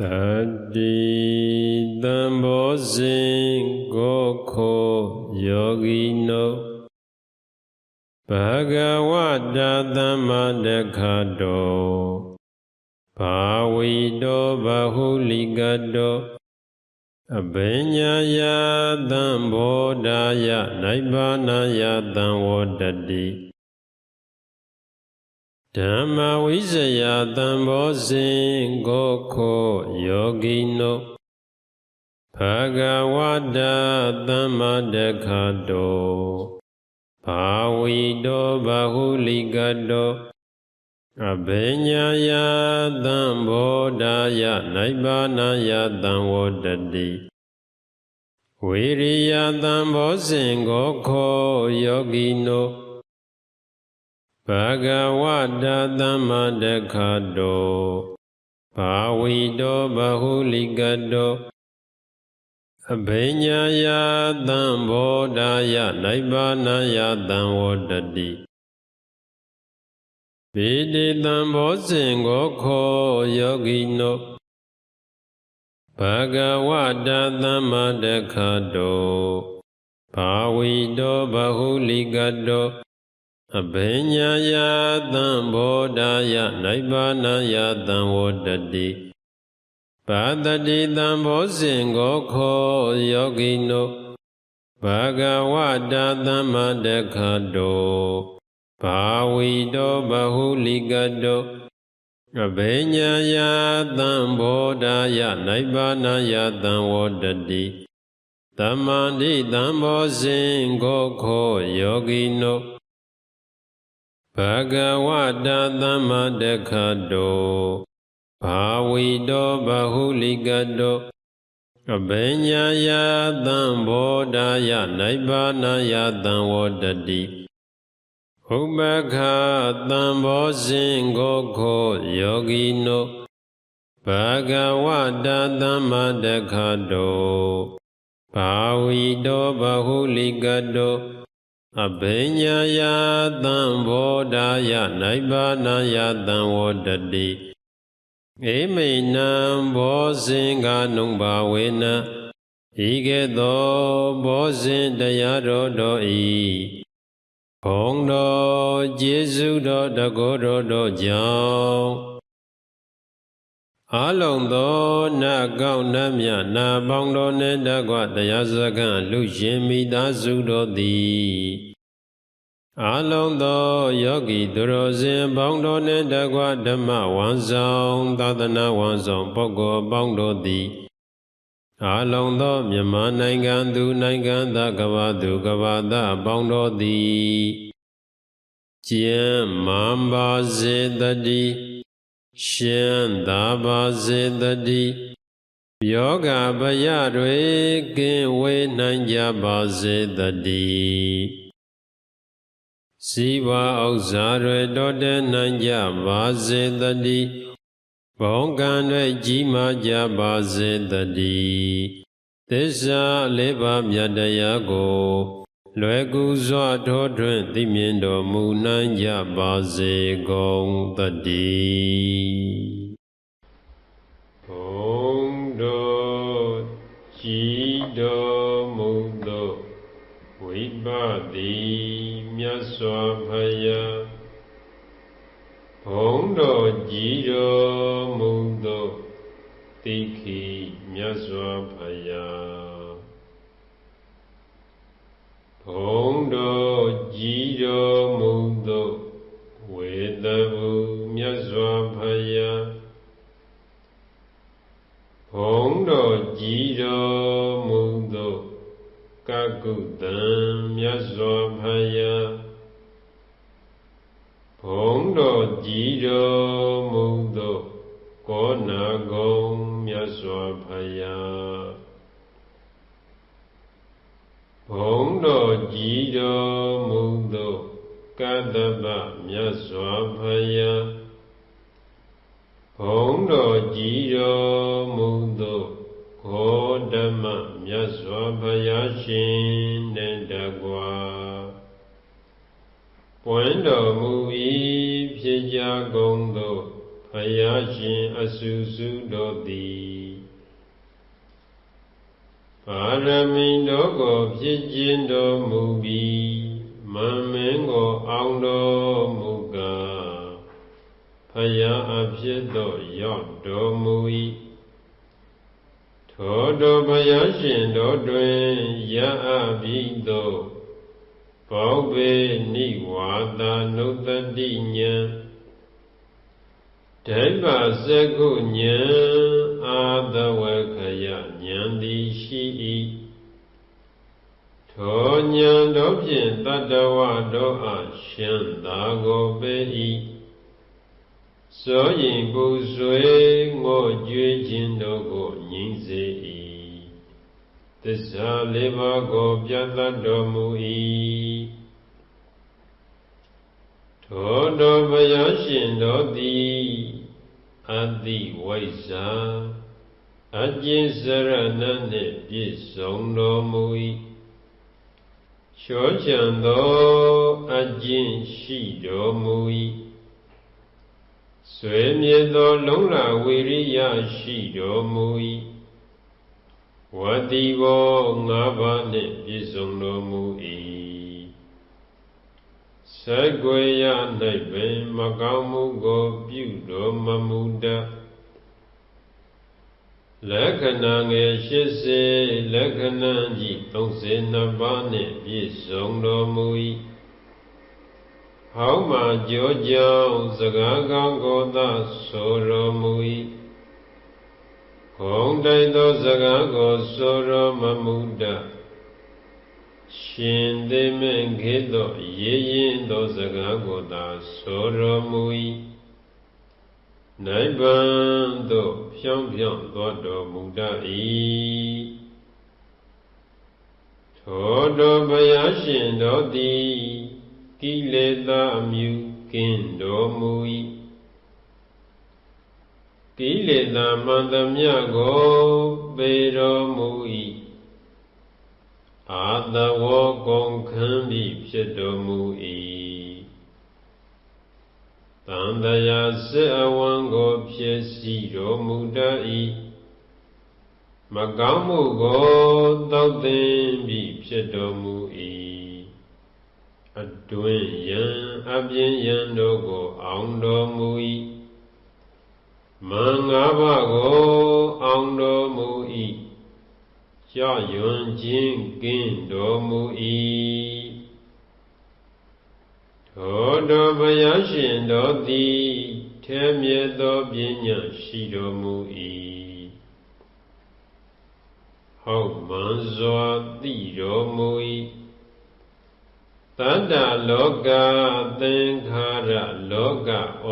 တတိတံဘောဇင်ကိုခောယောဂီနောဘဂဝတာသမ္မာတခတောဘာဝီတောဘဟုလိကတောအဘိညာယသံဘောဓာယနိဗ္ဗာနယသံဝတတိ ဓမ္မဝိဇယသံဘောဇင်ကိုခောယောဂီနောဘဂဝတာသမ္မာတခတောဘာဝီတောဘဟုလိကတောအဘိညာယသံဘောဓာယနိဗ္ဗာနယသံဝတတိဝိရိယသံဘောဇင်ကိုခောယောဂီနော ဘဂဝတာသမ္မာတခတောဘာဝီတောဘဟုလိကတောအဘိညာယသံဘောဓာယနိဗ္ဗာနယသံဝတတိဗေတိတံဘောဇင်ကိုခောယောဂီနောဘဂဝတာသမ္မာတခတောဘာဝီတောဘဟုလိကတော အဘိညာယသံဘောဓာယနိဗ္ဗာနယသံဝတတိဘာတတိသံဘောဇင်ကိုခောယောဂိနောဘဂဝတာသမ္မာတခတောဘာဝီတောဘဟုလိကတောအဘိညာယသံဘောဓာယနိဗ္ဗာနယသံဝတတိသမ္မာတိသံဘောဇင်ကိုခောယောဂိနော ဘဂဝတာသမ္မာတခတောဘာဝီတောဘဟုလိကတောအဘိညာယသံဘောဓာယနိဗ္ဗာနယသံဝတတိဥပခသံဘောဇင်ကိုခောယောဂီနောဘဂဝတာသမ္မာတခတောဘာဝီတောဘဟုလိကတော အဘိညာယသံဘောဓာယနိဗ္ဗာနယသံဝတတိဧမိဏံဘောဇင်ကနုံဘာဝေနဤကဲ့သို့ဘောဇင်တရားတော်တော်ဤဘုံတော်ကျေးဇူးတော်တကောတော်တော်ကြောင့် အလုံးသောနတ်ကောင်းနတ်မြတ်နာပေါင်းတော်နှင့်တကွတရားစခန့်လူရှင်မိသားစုတော်သည်အလုံးသောယောဂီသူတော်စင်ပေါင်းတော်နှင့်တကွဓမ္မဝန်ဆောင်သာသနာဝန်ဆောင်ပုဂ္ဂိုလ်ပေါင်းတော်သည်အလုံးသောမြန်မာနိုင်ငံသူနိုင်ငံသားကဘာသူကဘာသားပေါင်းတော်သည်ကျမ်းမာပါစေတည်း ရှင်သာပါစေတည်းယောဂဗယတွေကင်းဝေးနိုင်ကြပါစေတည်းဇီဝဥစ္စာတွေတော်တဲ့နိုင်ကြပါစေတည်းဘုံကံတွေကြီးမားကြပါစေတည်းသစ္စာလေးပါးမြတ်တရားကို လွယ်ကူစွာထောထွင်းသိမြင်တော်မူနိုင်ကြပါစေကုန်တည်းဘုံတော်ကြည်တော်မူသောဝိပတိမြတ်စွာဘုရားဘုံတော်ကြည်တော်မူသောတိခိမြတ်စွာဘုရား ဘုံတော်ကြည်တော်မူသောဝေတဘူမြတ်စွာဘုရားဘုံတော်ကြည်တော်မူသောကကုတံမြတ်စွာဘုရားဘုံတော်ကြည်တော်မူသောကောနာကုံမြတ်စွာဘုရား ဘုံတော်ကြည်တော်မူသောကတ္တပမြတ်စွာဘုရားဘုံတော်ကြည်တော်မူသောဂေါတမမြတ်စွာဘုရားရှင်နဲ့တကွာပွင့်တော်မူ၏ဖြစ်ကြကုန်သောဘုရားရှင်အစုစုတို့သည် ပါရမီတို့ကိုဖြစ်ခြင်းတော်မူပြီးမမင်းကိုအောင်တော်မူကားဖယားအဖြစ်သို့ရောက်တော်မူ၏ထိုတော်ဘုရားရှင်တော်တွင်ရအပြီးသို့ဘောဘေနိဝါဒနုတ္တိဉာဏ်ဒိဗ္ဗစကုဉာဏ်အာသဝခယဉာဏ်သည် ရှိ၏ထိုဉာဏ်တို့ဖြင့်တတ္တဝတို့အားရှင်သာကိုပေ၏စောရင်ပူဆွေငိုကြွေးခြင်းတို့ကိုငြိမ့်စေ၏သစ္စာလေးပါးကိုပြတ်တတ်တော်မူ၏ထိုတော်ဘုရားရှင်တော်သည်အတိဝိဇ္ဇာ အကျဉ်စရဏနှင့်ပြည့်စုံတော်မူ၏ချောချံသောအကျဉ်ရှိတော်မူ၏ဆွေမြေသောလုံလဝိရိယရှိတော်မူ၏ဝတိဘောငါးပါးနှင့်ပြည့်စုံတော်မူ၏စက်ွယ်ရ၌ပင်မကောင်းမှုကိုပြုတော်မမူတတ် လက္ခဏာငယ်80လက္ခဏာကြီး32ပါးနှင့်ပြည့်စုံတော်မူ၏ဟောင်းမှကြောကြောင်းစကားကောင်းကိုသာဆိုတော်မူ၏ခုံတိုက်သောစကားကိုဆိုတော်မမူတတ်ရှင်သေမင်းခေသောရေရင်သောစကားကိုသာဆိုတော်မူ၏ နိဗ္ဗာန်သို့ဖြောင်းဖြောင်းသောတော်မူတတ်၏ထိုတော်ဘုရားရှင်တော်သည်ကိလေသာအမြူကင်းတော်မူ၏ကိလေသာမှန်သမျှကိုပေတော်မူ၏အာတဝောကုန်ခံပြီးဖြစ်တော်မူ၏ တန်တရာစေအဝံကိုဖြစ်စီတော်မူတတ်၏မကောင်းမှုကိုတောက်သိမ့်ပြီးဖြစ်တော်မူ၏အတွင်ယံအပြင်းယံတို့ကိုအောင်တော်မူ၏မင်္ဂပါကိုအောင်တော်မူ၏ကြောက်ရွံ့ခြင်းကင်းတော်မူ၏ ထိုတော်ဘုရားရှင်တော်သည်ထဲမြဲသောပညာရှိတော်မူ၏ဟုတ်မှန်စွာသိတော်မူ၏တတ္တလောကသင်္ခါရလောကဩ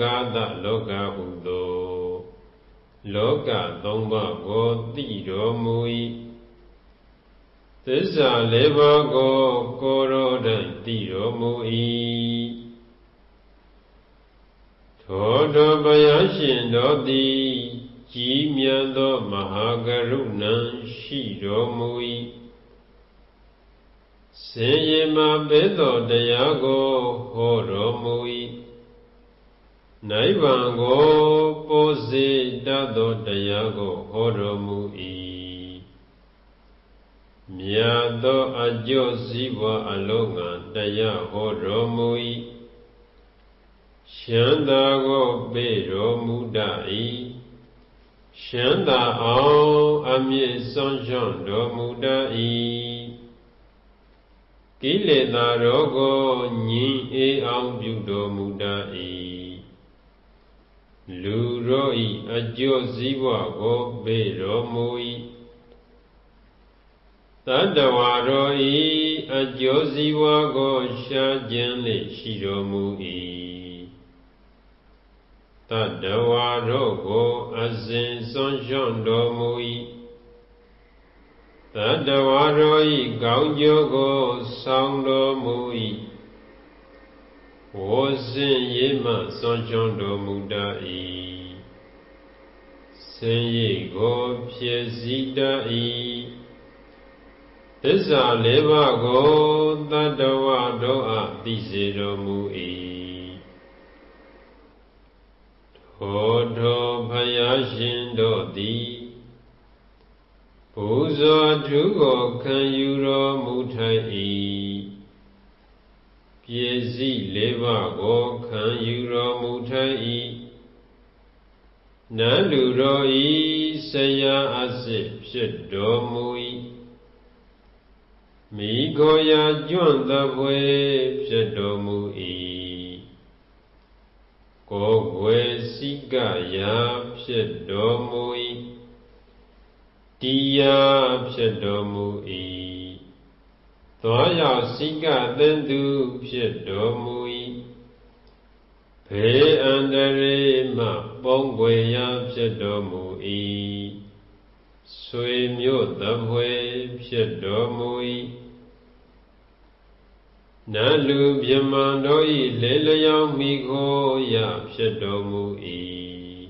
ဃာတလောကဟုသော လောကသုံးပါးကိုသိတော်မူ၏ သစ္စာလေးပါးကိုကိုရောတည်းသိတော်မူ၏ထိုတော်ဘုရားရှင်တော်သည်ကြီးမြတ်သောမဟာကရုဏာရှိတော်မူ၏စင်ရင်မှာပဲသောတရားကိုဟောတော်မူ၏နိဗ္ဗာန်ကိုပိုးစေတတ်သောတရားကိုဟောတော်မူ၏ မြတ်သောအကျိုးစည်းဝါအလုံးငါတရားဟောတော်မူ၏ရှမ်းသာကိုပေးတော်မူတတ်၏ရှမ်းသာအောင်အမြင့်ဆုံးရှုံးတော်မူတတ်၏ကိလေသာတို့ကိုညင်အေးအောင်ပြုတော်မူတတ်၏လူတို့ဤအကျိုးစည်းဝါကိုပေးတော်မူ၏ တတဝါတို့ဤအကျိုးစည်းဝါကိုရှားခြင်းလေရှိတော်မူ၏တတဝါတို့ကိုအစဉ်စွန့်ရွံ့တော်မူ၏တတဝါတို့ဤကောင်းကျိုးကိုဆောင်တော်မူ၏ဝေါစင်ရေးမှစွန့်ချွန်တော်မူတတ်၏ဆင်းရဲကိုဖြည့်စည်းတတ်၏ သစ္စာလေးပါးကိုတတ္တဝတို့အားသိစေတော်မူ၏ခေါ်တော်ဖယားရှင်တို့သည်ပူဇော်ထုကိုခံယူတော်မူထိုက်၏ပြည့်စည်လေးပါးကိုခံယူတော်မူထိုက်၏နန္လူတော်ဤဆရာအစစ်ဖြစ်တော်မူ၏ မိကိုရာကျွန့်သဖွယ်ဖြစ်တော်မူ၏ကိုယ်ွယ်စိကရာဖြစ်တော်မူ၏တရားဖြစ်တော်မူ၏သွားရောက်စိကသင်သူဖြစ်တော်မူ၏ဘေးအန္တရေမှပုံွယ်ရာဖြစ်တော်မူ၏ ဆွေမျိုးသဖွယ်ဖြစ်တော်မူ၏နတ်လူမြမန်တို့၏လေလျောင်းမိခိုရဖြစ်တော်မူ၏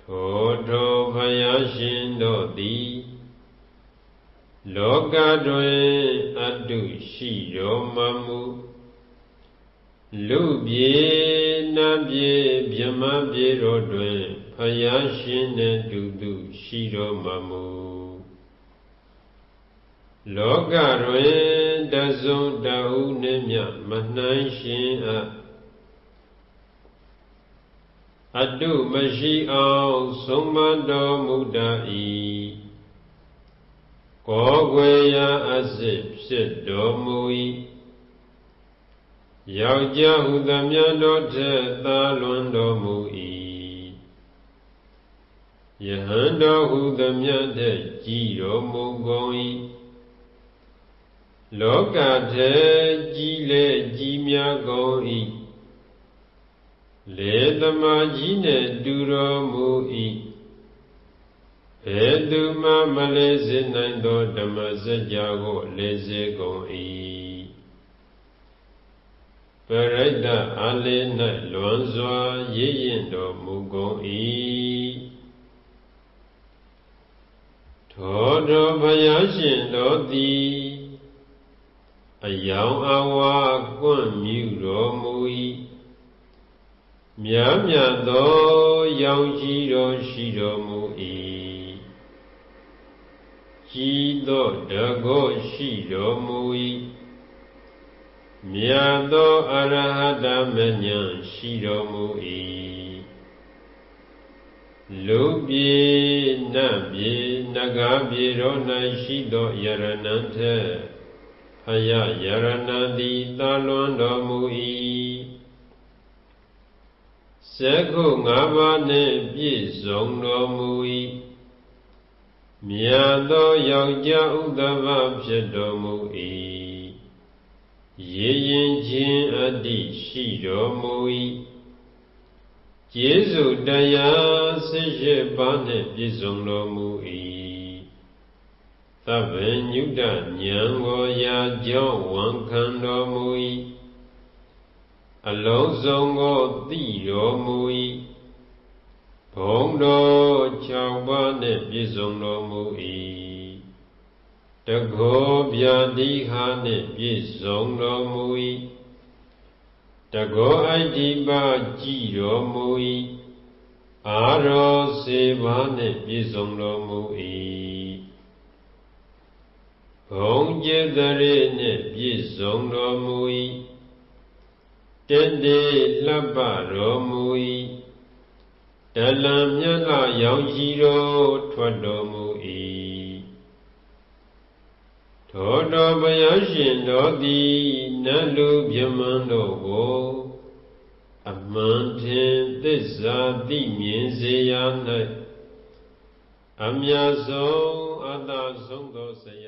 ထိုထိုဘုရားရှင်တို့သည်လောကတွင်အတုရှိတော်မမူလူပြေနတ်ပြေမြမပြေတို့တွင် ဘုရားရှင်နှင့်တူတူရှိတော်မမူလောကတွင်တစုံတဟုနှင့်မြမနှိုင်းရှင်အပ်အတုမရှိအောင်ဆုံးမတော်မူတတ်၏ကိုယ်ွယ်ရာအစစ်ဖြစ်တော်မူ၏ယောက်ျားဟုသမျှတို့ထက်သာလွန်တော်မူ၏ ယဟန်တော်ဟုသမျှထက်ကြီးတော်မူကုန်၏လောကထဲကြီးလေကြီးများကုန်၏လေသမာကြီးနှင့်တူတော်မူ၏ဘယ်သူမှမလေးစေနိုင်သောဓမ္မစကြာကိုလေးစေကုန်၏ပရိဒတ်အလေး၌လွန်စွာရည်ရင်တော်မူကုန်၏ သောတော်ဘုရားရှင်တော်သည်အယောင်အဝါကွန့်မြူတော်မူ၏မြတ်မြတ်သောရောင်ကြီးတော်ရှိတော်မူ၏ကြီးသောတကောရှိတော်မူ၏မြတ်သောအရဟတမဉ္ဇဉ်ရှိတော်မူ၏ လူပြေနတ်ပြေနဂါပြေတော်၌ရှိသောယရဏံထက်အယယရဏတိသာလွန်တော်မူ၏စက္ခုငါးပါးနှင့်ပြည့်စုံတော်မူ၏မြတ်သောယောက်ျားဥဒ္ဓဘဖြစ်တော်မူ၏ရေရင်ချင်းအတ္တိရှိတော်မူ၏ ကျေးဇူးတရားဆစ်ရှိပါးနှင့်ပြည့်စုံတော်မူ၏သဗ္ဗညုတဉာဏ်ကိုရာကြောင်းဝန်ခံတော်မူ၏အလုံးစုံကိုသိတော်မူ၏ဘုံတော်၆ပါးနှင့်ပြည့်စုံတော်မူ၏တကောဗျာတိဟာနှင့်ပြည့်စုံတော်မူ၏ တကောအဋ္ဌိပါကြည်တော်မူ၏အာရောစေပါနှင့်ပြည့်စုံတော်မူ၏ဘုံကျေတရေနှင့်ပြည့်စုံတော်မူ၏တတေလှပတော်မူ၏တလံမြတ်ကရောင်ကြီးတော်ထွက်တော်မူ၏ ထိုတော်ဘုရားရှင်တော်သည်နတ်လူမြမန်တို့ကိုအမှန်တင်သစ္စာသိမြင်စေရ၌အမြတ်ဆုံးအတ္တဆုံးသောဆရာတဆူ